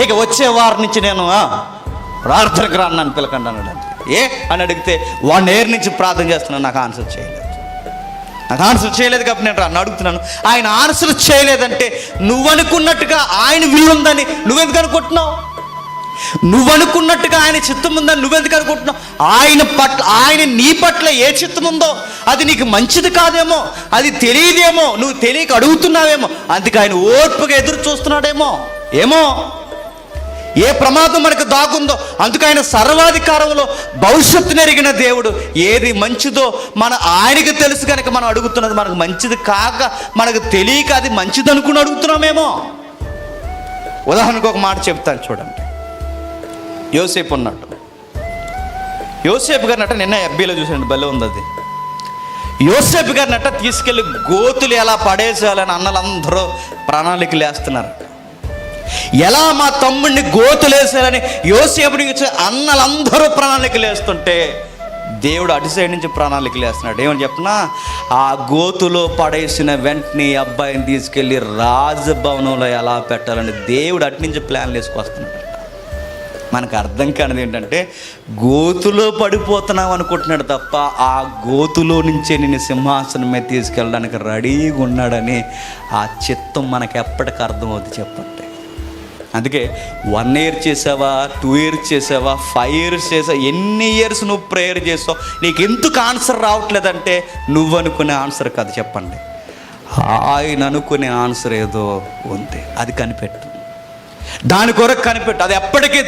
ఇక వచ్చే వారి నుంచి నేను ప్రార్థనకు రాను నన్ను పిలకండి అన్నాడు. ఏ? అని అడిగితే వాడిని ఏరు నుంచి ప్రార్థన చేస్తున్నాను నాకు ఆన్సర్ చేయలేదు. నాకు ఆన్సర్ చేయలేదు కాబట్టి నేను అడుగుతున్నాను. ఆయన ఆన్సర్ చేయలేదంటే నువ్వు అనుకున్నట్టుగా ఆయన ఉందని నువ్వెందుకు అనుకుంటున్నావు? నువ్వు అనుకున్నట్టుగా ఆయన చిత్తం ఉందని నువ్వెందుకు అనుకుంటున్నావు? ఆయన పట్ల ఆయన నీ పట్ల ఏ చిత్తం ఉందో అది నీకు మంచిది కాదేమో అది తెలియదేమో నువ్వు తెలియక అడుగుతున్నావేమో అందుకే ఆయన ఓర్పుగా ఎదురు చూస్తున్నాడేమో. ఏమో? ఏ ప్రమాదం మనకు దాగుందో అందుకు ఆయన సర్వాధికారంలో భవిష్యత్తు నెరిగిన దేవుడు. ఏది మంచిదో మన ఆయనకి తెలుసు కనుక మనం అడుగుతున్నది మనకు మంచిది కాక మనకు తెలియక అది మంచిది అనుకుని అడుగుతున్నామేమో. ఉదాహరణకు ఒక మాట చెప్తాను చూడండి. యోసేపు ఉన్నట్టు యోసేపు గారిని నిన్న ఎఫ్బీలో చూసాను భలే ఉంది అది. యోసేపు గారిని అట్ట తీసుకెళ్ళి గోతులు ఎలా పడేసేయాలని అన్నలందరూ ప్రణాళికలు వేస్తున్నారు. ఎలా మా తమ్ముడిని గోతులేశారని యోసేపుని ఇచ్చే అన్నలందరూ ప్రణాళికలు వేస్తుంటే దేవుడు అటు సైడ్ నుంచి ప్రణాళికలు వేస్తున్నాడు ఏమని చెప్పినా ఆ గోతులో పడేసిన వెంటనే అబ్బాయిని తీసుకెళ్ళి రాజభవనంలో ఎలా పెట్టాలని దేవుడు అటు నుంచి ప్లాన్లు వేసుకొస్తున్నాడు. మనకు అర్థం కానిది ఏంటంటే గోతులో పడిపోతున్నాం అనుకుంటున్నాడు తప్ప ఆ గోతులో నుంచే నేను సింహాసనం మీద తీసుకెళ్ళడానికి రెడీగా ఉన్నాడని ఆ చిత్తం మనకు ఎప్పటికి అర్థమవుతుంది చెప్పండి అందుకే వన్ ఇయర్ చేసావా టూ ఇయర్స్ చేసావా ఫైవ్ ఇయర్స్ చేసావా ఎన్ని ఇయర్స్ నువ్వు ప్రేయర్ చేసావు నీకు ఎందుకు ఆన్సర్ రావట్లేదంటే నువ్వు అనుకునే ఆన్సర్ కాదు చెప్పండి. ఆయన అనుకునే ఆన్సర్ ఏదో ఉంది అది కనిపెట్టు. దాని కొరకు కనిపెట్టు అది ఎప్పటికీ